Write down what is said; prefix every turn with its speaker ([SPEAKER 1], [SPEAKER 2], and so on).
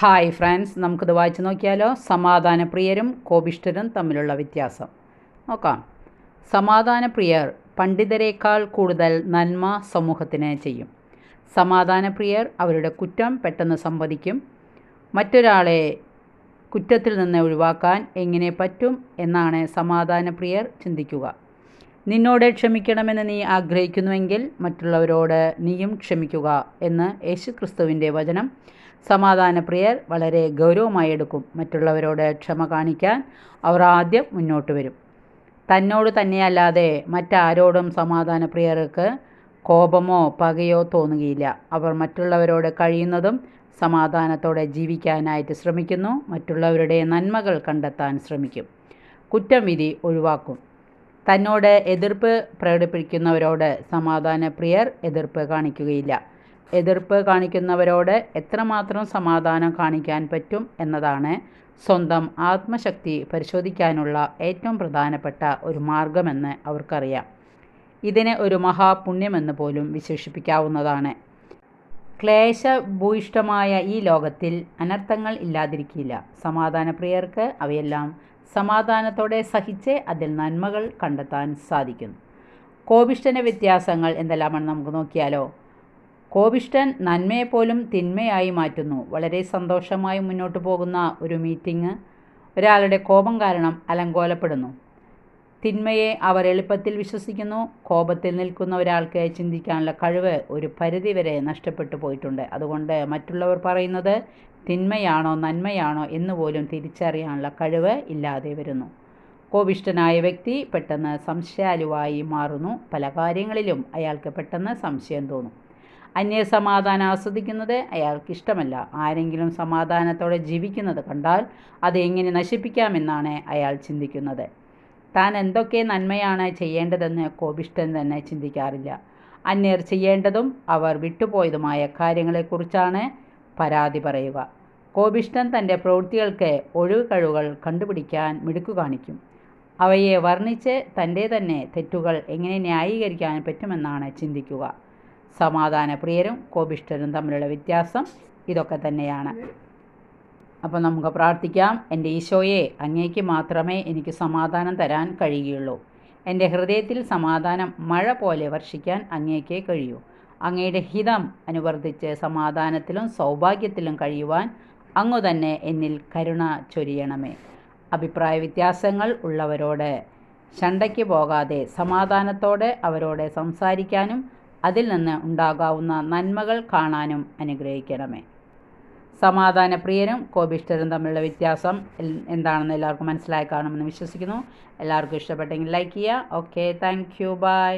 [SPEAKER 1] Hi friends നമുക്കിത് വായിച്ചു നോക്കിയാലോ? സമാധാനപ്രിയരും കോപിഷ്ഠരും തമ്മിലുള്ള വ്യത്യാസം. നോക്കാം. സമാധാനപ്രിയർ പണ്ഡിതരേക്കാൾ കൂടുതൽ നന്മ സമൂഹത്തിന് ചെയ്യും. സമാധാനപ്രിയർ അവരുടെ കുറ്റം പെട്ടെന്ന് സംവദിക്കും. മറ്റൊരാളെ കുറ്റത്തിൽ നിന്ന് ഒഴിവാക്കാൻ എങ്ങനെ പറ്റും എന്നാണ് സമാധാനപ്രിയർ ചിന്തിക്കുക. നിന്നോട് ക്ഷമിക്കണമെന്ന് നീ ആഗ്രഹിക്കുന്നുവെങ്കിൽ മറ്റുള്ളവരോട് നീയും ക്ഷമിക്കുക എന്ന് യേശുക്രിസ്തുവിന്റെ വചനം സമാധാനപ്രിയർ വളരെ ഗൗരവമായി എടുക്കും മറ്റുള്ളവരോട് ക്ഷമ കാണിക്കാൻ അവർ ആദ്യം മുന്നോട്ട് വരും. തന്നോട് തന്നെയല്ലാതെ മറ്റാരോടും സമാധാനപ്രിയർക്ക് കോപമോ പകയോ തോന്നുകയില്ല. അവർ മറ്റുള്ളവരോട് കഴിയുന്നതും സമാധാനത്തോടെ ജീവിക്കാനായിട്ട് ശ്രമിക്കുന്നു. മറ്റുള്ളവരുടെ നന്മകൾ കണ്ടെത്താൻ ശ്രമിക്കും. കുറ്റം വിധി ഒഴിവാക്കും. തന്നോട് എതിർപ്പ് പ്രകടിപ്പിക്കുന്നവരോട് സമാധാനപ്രിയർ എതിർപ്പ് കാണിക്കുകയില്ല. എതിർപ്പ് കാണിക്കുന്നവരോട് എത്രമാത്രം സമാധാനം കാണിക്കാൻ പറ്റും എന്നതാണ് സ്വന്തം ആത്മശക്തി പരിശോധിക്കാനുള്ള ഏറ്റവും പ്രധാനപ്പെട്ട ഒരു മാർഗമെന്ന് അവർക്കറിയാം. ഇതിനെ ഒരു മഹാപുണ്യമെന്ന് പോലും വിശേഷിപ്പിക്കാവുന്നതാണ്. ക്ലേശഭൂയിഷ്ടമായ ഈ ലോകത്തിൽ അനർത്ഥങ്ങൾ ഇല്ലാതിരിക്കില്ല. സമാധാനപ്രിയർക്ക് അവയെല്ലാം സമാധാനത്തോടെ സഹിച്ച് അതിൽ നന്മകൾ കണ്ടെത്താൻ സാധിക്കുന്നു. കോപിഷ്ടന വ്യത്യാസങ്ങൾ എന്തെല്ലാമാണ് നമുക്ക് നോക്കിയാലോ? കോപിഷ്ടൻ നന്മയെപ്പോലും തിന്മയായി മാറ്റുന്നു. വളരെ സന്തോഷമായി മുന്നോട്ട് പോകുന്ന ഒരു മീറ്റിംഗ് ഒരാളുടെ കോപം കാരണം അലങ്കോലപ്പെടുന്നു. തിന്മയെ അവർ എളുപ്പത്തിൽ വിശ്വസിക്കുന്നു. കോപത്തിൽ നിൽക്കുന്ന ഒരാൾക്ക് ചിന്തിക്കാനുള്ള കഴിവ് ഒരു പരിധി വരെ നഷ്ടപ്പെട്ടു പോയിട്ടുണ്ട്. അതുകൊണ്ട് മറ്റുള്ളവർ പറയുന്നത് തിന്മയാണോ നന്മയാണോ എന്ന് പോലും തിരിച്ചറിയാനുള്ള കഴിവ് ഇല്ലാതെ വരുന്നു. കോപിഷ്ടനായ വ്യക്തി പെട്ടെന്ന് സംശയാലുവായി മാറുന്നു. പല കാര്യങ്ങളിലും അയാൾക്ക് പെട്ടെന്ന് സംശയം തോന്നും. അന്യ സമാധാനം ആസ്വദിക്കുന്നത് അയാൾക്ക് ഇഷ്ടമല്ല ആരെങ്കിലും സമാധാനത്തോടെ ജീവിക്കുന്നത് കണ്ടാൽ അത് എങ്ങനെ നശിപ്പിക്കാമെന്നാണ് അയാൾ ചിന്തിക്കുന്നത്. താൻ എന്തൊക്കെ നന്മയാണ് ചെയ്യേണ്ടതെന്ന് കോപിഷ്ടൻ തന്നെ ചിന്തിക്കാറില്ല. അന്യർ ചെയ്യേണ്ടതും അവർ വിട്ടുപോയതുമായ കാര്യങ്ങളെക്കുറിച്ചാണ് പരാതി പറയുക. കോപിഷ്ടൻ തന്റെ പ്രവൃത്തികൾക്ക് ഒഴിവ് കഴിവുകൾ കണ്ടുപിടിക്കാൻ മിടുക്കു കാണിക്കും. അവയെ വർണിച്ച് തന്റെ തന്നെ തെറ്റുകൾ എങ്ങനെ ന്യായീകരിക്കാൻ പറ്റുമെന്നാണ് ചിന്തിക്കുക. സമാധാനപ്രിയരും കോപിഷ്ഠരും തമ്മിലുള്ള വ്യത്യാസം ഇതൊക്കെ തന്നെയാണ്. അപ്പോൾ നമുക്ക് പ്രാർത്ഥിക്കാം. എന്റെ ഈശോയെ അങ്ങേക്ക് മാത്രമേ എനിക്ക് സമാധാനം തരാൻ കഴിയുകയുള്ളൂ. എന്റെ ഹൃദയത്തിൽ സമാധാനം മഴ പോലെ വർഷിക്കാൻ അങ്ങേക്കേ കഴിയൂ. അങ്ങയുടെ ഹിതം അനുവർത്തിച്ച് സമാധാനത്തിലും സൗഭാഗ്യത്തിലും കഴിയുവാൻ അങ്ങു തന്നെ എന്നിൽ കരുണ ചൊരിയണമേ. അഭിപ്രായ വ്യത്യാസങ്ങൾ ഉള്ളവരോട് ശണ്ടയ്ക്ക് പോകാതെ സമാധാനത്തോടെ അവരോട് സംസാരിക്കാനും അതിൽ നിന്ന് ഉണ്ടാകാവുന്ന നന്മകൾ കാണാനും അനുഗ്രഹിക്കണമേ. സമാധാനപ്രിയരും കോപിഷ്ഠരും തമ്മിലുള്ള വ്യത്യാസം എന്താണെന്ന് എല്ലാവർക്കും മനസ്സിലായി കാണുമെന്ന് വിശ്വസിക്കുന്നു. എല്ലാവർക്കും ഇഷ്ടപ്പെട്ടെങ്കിൽ ലൈക്ക് ചെയ്യുക. Okay thank you by